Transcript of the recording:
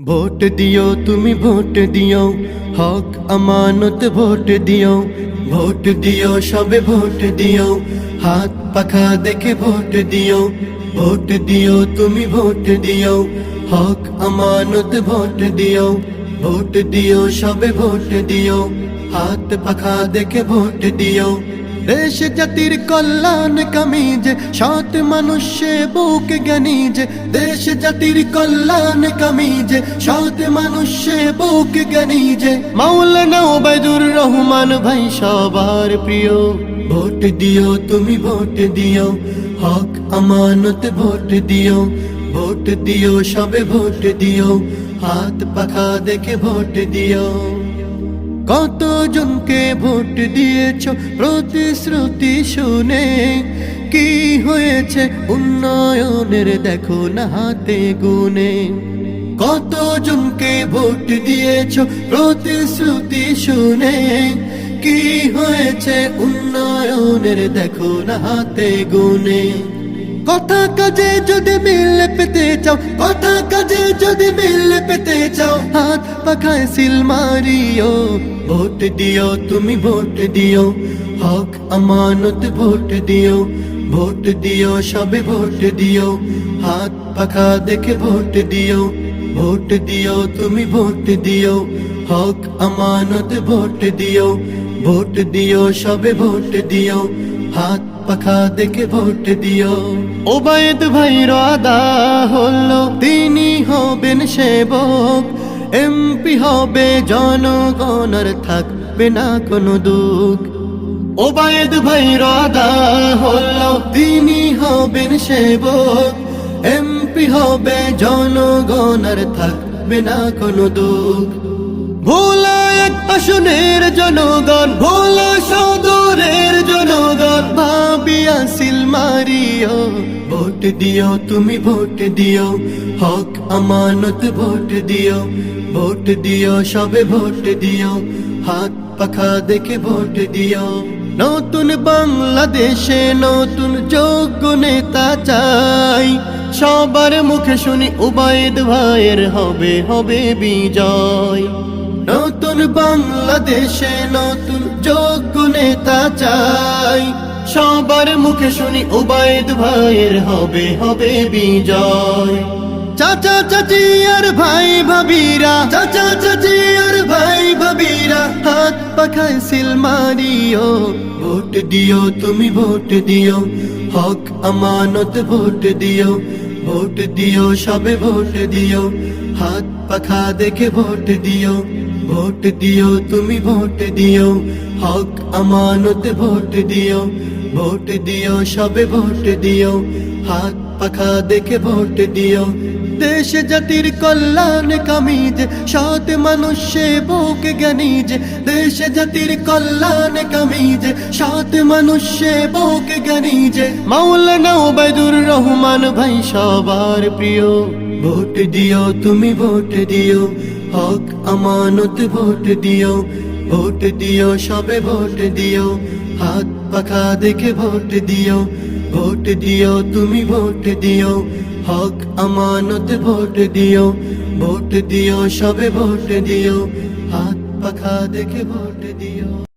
Vote দিও তুমি vote দিও হক আমানত ভোট দিও ভোট দিও সবে ভোট দিও হাত পাখা দেখে ভোট দিও ভোট দিও তুমি ভোট দিও হক আমানত ভোট দিও ভোট দিও সবে ভোট দিও হাত পাখা দেখে ভোট দিও দেশ জাতির কল্যাণ কামিজে সৎ মানুষে বুক যে দেশ জাতির কল্যাণ কামিজে সৎ মানুষে বুক যে মাওলানা ওবায়দুর রহমান ভাই, সবার প্রিয়। ভোট দিও, তুমি ভোট দিও, হক আমানত ভোট দিও ভোট দিও, সবে ভোট দিও, হাত পাখা দেখে ভোট দিও। কতজনকে ভোট দিয়েছ? প্রতিশ্রুতি শুনে কি হয়েছে? উন্নয়নের দেখো না হাতে গুনে। কতজনকে ভোট দিয়েছ? প্রতিশ্রুতি শুনে কি হয়েছে? উন্নয়নের দেখো না হাতে গুনে। কথা কাজে যদি মিল পেতে চাও কথা কাজে যদি মিল পেতে চাও হাত পাখায় সিল মারিও ভোট দিও তুমি ভোট দিও হক আমানত ভোট দিও ভোট দিও সবে ভোট দিও হাত পাখা দেখে ভোট দিও ভোট দিও তুমি ভোট দিও হক আমানত ভোট দিও ভোট দিও সবে ভোট দিও হাত পাখা দেখে ভোট দিও। ওবায়দ ভাই রাদা হলো, তিনি হবেন সেবক। এমপি হবে জনগণের থাকবে না কোনো দুঃখ। ওবায়দ ভাই রাদা হলো, তিনি হবেন সেবক। এমপি হবে জনগণের থাকবে না কোনো দুঃখ। ভোলা এক আসনের জনগণ, ভোলা ভোট দিও, তুমি ভোট দিও। হক, আমানত, ভোট দিও। ভোট দিও, সবে ভোট দিও। হাত, পাখা দেখে ভোট দিও। নতুন বাংলাদেশে নতুন যোগ্য নেতা চাই। সবার মুখে শুনি উবায়দ ভাইয়ের হবে হবে বিজয়। নতুন বাংলাদেশে নতুন চাই সবার মুখে শুনি উবায়দ ভাইয়ের হবে হবে বিজয়। চাচা, চাচি আর ভাই ভাবিরা, চাচা, চাচি আর ভাই ভাবিরা, হাত পাখায় সিল মারিও। ভোট দিও, তুমি ভোট দিও, হক, আমানত ভোট দিও। ভোট দিও, সবে ভোট দিও, হাত পাখা দেখে ভোট দিও। ভোট দিও, তুমি ভোট দিও, হক, আমানত ভোট দিও। ভোট দিও, সবে ভোট দিও, হাত পাখা দেখে ভোট দিও। দেশ জাতির কল্যাণ কামিজ, সৎ মানুষে বুক জ্ঞানী যে দেশ জাতির কল্যাণ কামিজ, সৎ মানুষে বুক জ্ঞানী যে মাওলানা ওবায়দুর রহমান ভাই, সবার প্রিয়। ভোট দিও, তুমি ভোট দিও, হক আমানত ভোট দিও। ভোট দিও, সবে ভোট দিও, হাত পাখা দেখে ভোট দিও ভোট দিও, তুমি ভোট দিও। হক আমানত ভোট দিও ভোট দিও, সবে ভোট দিও। হাত পাখা দেখে ভোট দিও।